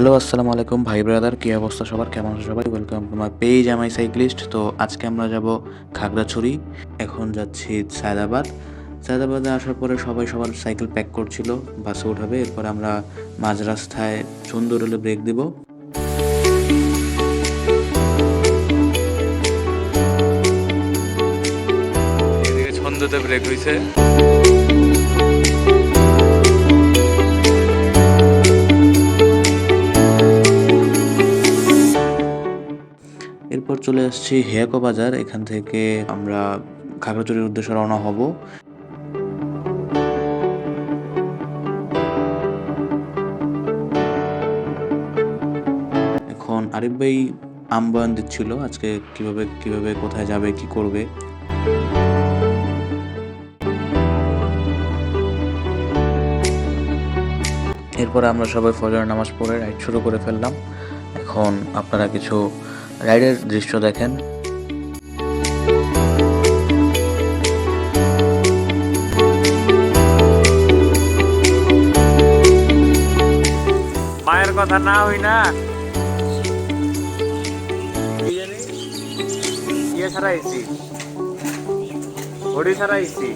Hello, আসসালামু আলাইকুম। ভাই ব্রাদার কী অবস্থা সবার? কেমন আছে সবাই? Welcome to my page MI cyclist তো আজকে আমরা যাব খাগড়াছড়ি। এখন যাচ্ছি সায়দাবাদ। সায়দাবাদে আসার পরে সবাই সবার সাইকেল প্যাক করছিল বাসে উঠাবে এরপর আমরা মাঝ রাস্তায় সুন্দর হলে ব্রেক দিব ছন্দতে ব্রেক হয়েছে চলে আসছি হেয়াকো বাজার। এখান থেকে আমরা খাগড়াছড়ির উদ্দেশ্যে রওনা হব। এখন আরিফ ভাই আম্বায়ন দিচ্ছিল। আজকে কীভাবে কীভাবে, কোথায় যাবে, কি করবে? এরপরে আমরা সবাই ফজর নামাজ পড়ে রাইড শুরু করে ফেললাম। এখন আপনারা কিছু রাইডের দৃশ্য দেখেন। মায়ের কথা না হই না। ইয়ে ঘড়ি ছাড়া এসি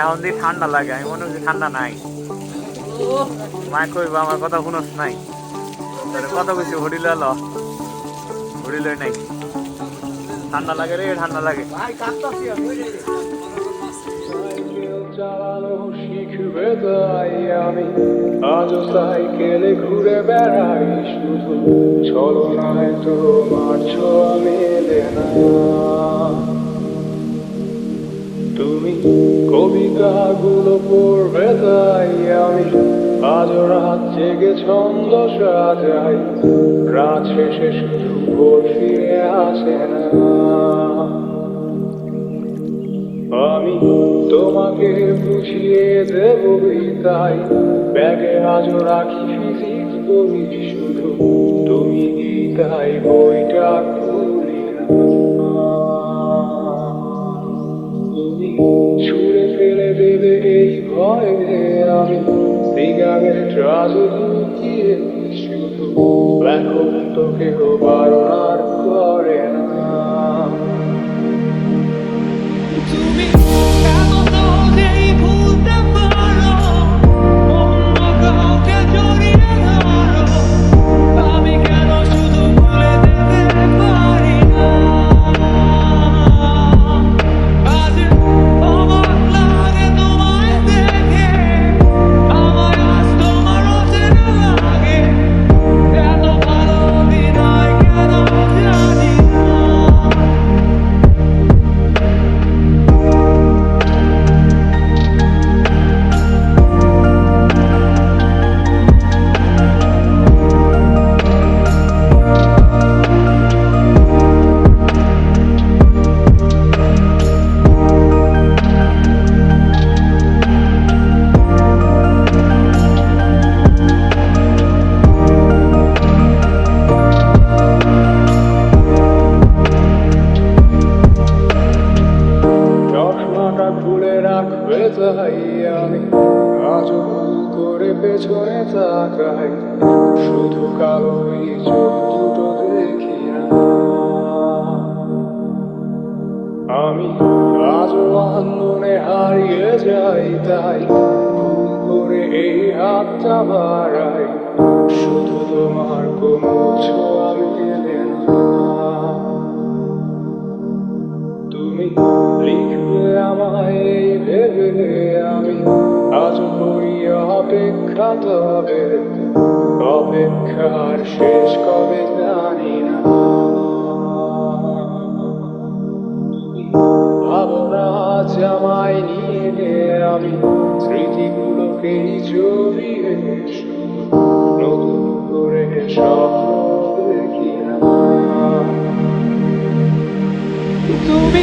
এখন দিয়ে ঠান্ডা লাগে, আমি মনে হচ্ছে ঠান্ডা নাই। মায় কইবা, আমার কথা শুনোস নাই। কথা কইছি, ঘড়ি লয় লয় নাই। ঠান্ডা লাগে রে ঠান্ডা লাগে। চালানো শিখবে তাই আমি আজও সাইকেলে ঘুরে বেড়াই শুধু ছলনায় তোমার ছোঁয়া মেলে না তুমি কবিতাগুলো পড়বে তাই আমি আজও রাত জেগে ছন্দ সাজাই। রাত শেষে শুধু ফিরে আসে না। আমি তোমাকে বুঝিয়ে দেব তাই ব্যাগে আজও রাখি ফিজিক্স বই শুধু। তুমি গীতাই বইটা খুলি। তুমি ছুঁড়ে ফেলে দেবে এই ভয়ে আমি। সিগারেট রাজু শুধু। এখন তো কেউ বারণ আর করে। পেছনে তাকাই শুধু কালোই চোখ দুটো দেখি আমি আজও আন্দোলনে হারিয়ে যাই তাই, করে এই হাতটা বাড়াই। শুধু তোমার কোনো ছোঁয়া মেলে তুমি লিখবে আমায় এই ভেবে আমি আজ অপেক্ষা অপেক্ষার শেষ কবে জানি না ভাবনা আজ আমায় নিয়ে আমি স্মৃতিগুলোকেই জড়িয়ে শুধু নতুন করে স্বপ্ন দেখি তুমি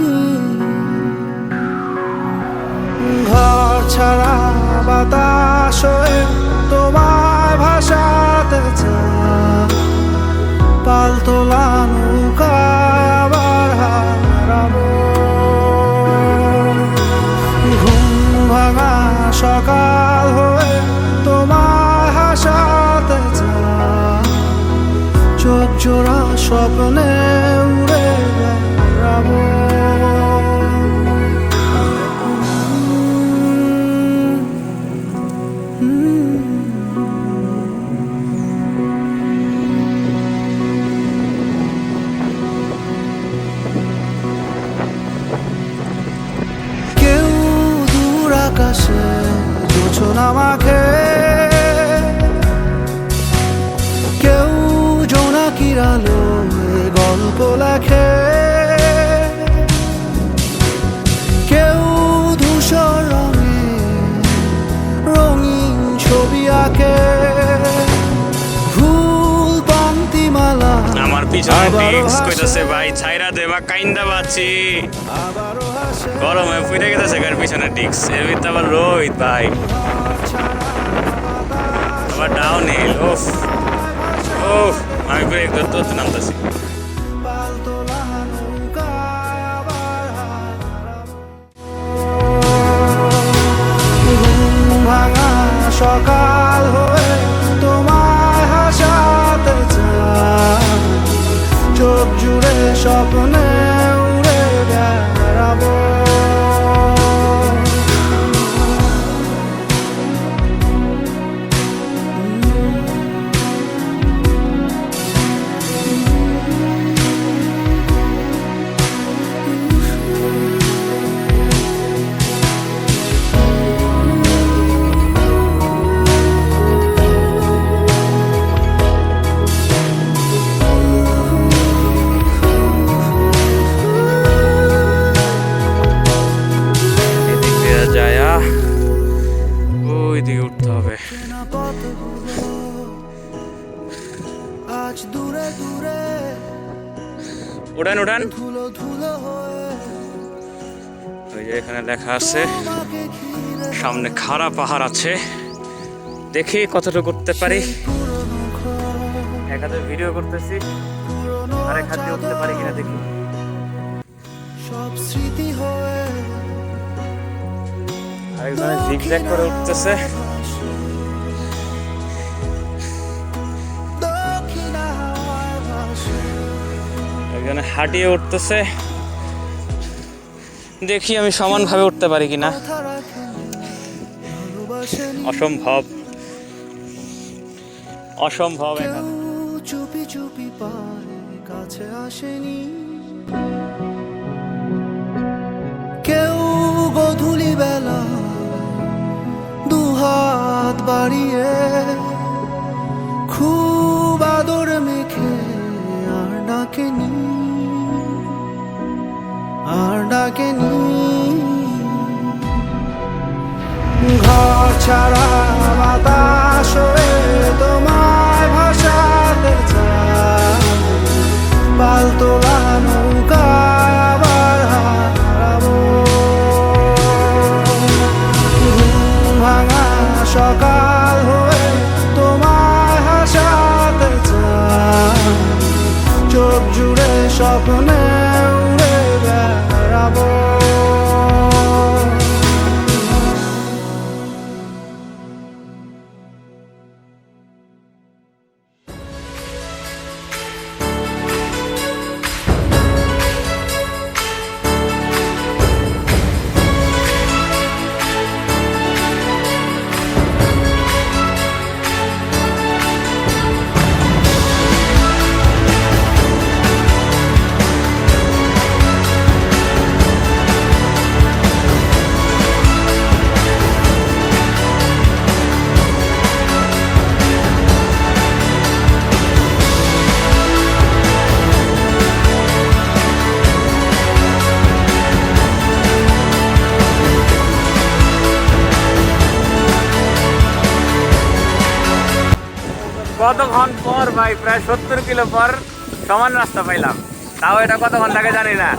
ছাড়া বাতাস তোমায় ভাসাতে চায়। পাল তোলা নৌকায় আবার হারাবো। ঘুম ভাঙা সকাল হয়ে তোমায় হাসাতে চায়। চোখ জোড়া স্বপ্নে আমার পিছনে টিক্স কইতাছে ভাই ছাইরা দে বা কাইন্দা বাচ্চি গরমে ফুটে গেছে গার পিছনে টিক্স এর ভিতরে আবার রোহিত ভাই আবার ডাউন হিল ওফ ওফ আমি ব্রেক ধরতে ধরতে নামতেছি পালতোলা নৌকায় আবার হারাবো। ঘুম ভাঙা সকাল হয়ে লেখা আছে। সামনে খাড়া পাহাড় আছে। দেখি কতটুকু করতে পারি। এক হাতে ভিডিও করতেছি। আর এক হাতে উঠতে পারি কিনা দেখি। সব স্মৃতি হয়ে আরেকজনে জিগজ্যাগ করে উঠতেছে। একজনে হাঁটিয়ে উঠতেছে। দেখি আমি সমানভাবে উঠতে পারি কিনা। রাখেনি ভালোবাসেনি অসম্ভব অসম্ভব এক চুপি চুপি পায় কাছে আসেনি। কেউ গধূলি বেলা দুহাত বাড়িয়ে খুব আদর মেখে আর ডাকেনি আর ডাকেনি। ঘর ছাড়া বাতাস কতক্ষণ পর ভাই? প্রায় সত্তর কিলো পর সমান রাস্তা পাইলাম। তাও এটা কতক্ষণ লাগে জানি না।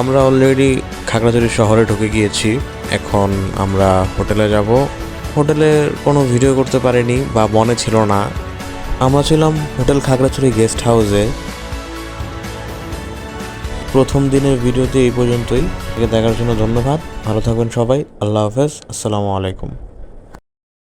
আমরা অলরেডি খাগড়াছড়ি শহরে ঢুকে গিয়েছি। এখন আমরা হোটেলে যাব। হোটেলে কোনো ভিডিও করতে পারিনি বা মনে ছিল না। আমরা ছিলাম হোটেল খাগড়াছড়ি গেস্ট হাউসে প্রথম দিনের ভিডিওতে এই পর্যন্তই। দেখার জন্য ধন্যবাদ। ভালো থাকবেন সবাই। আল্লাহ হাফেজ। আসসালামু আলাইকুম।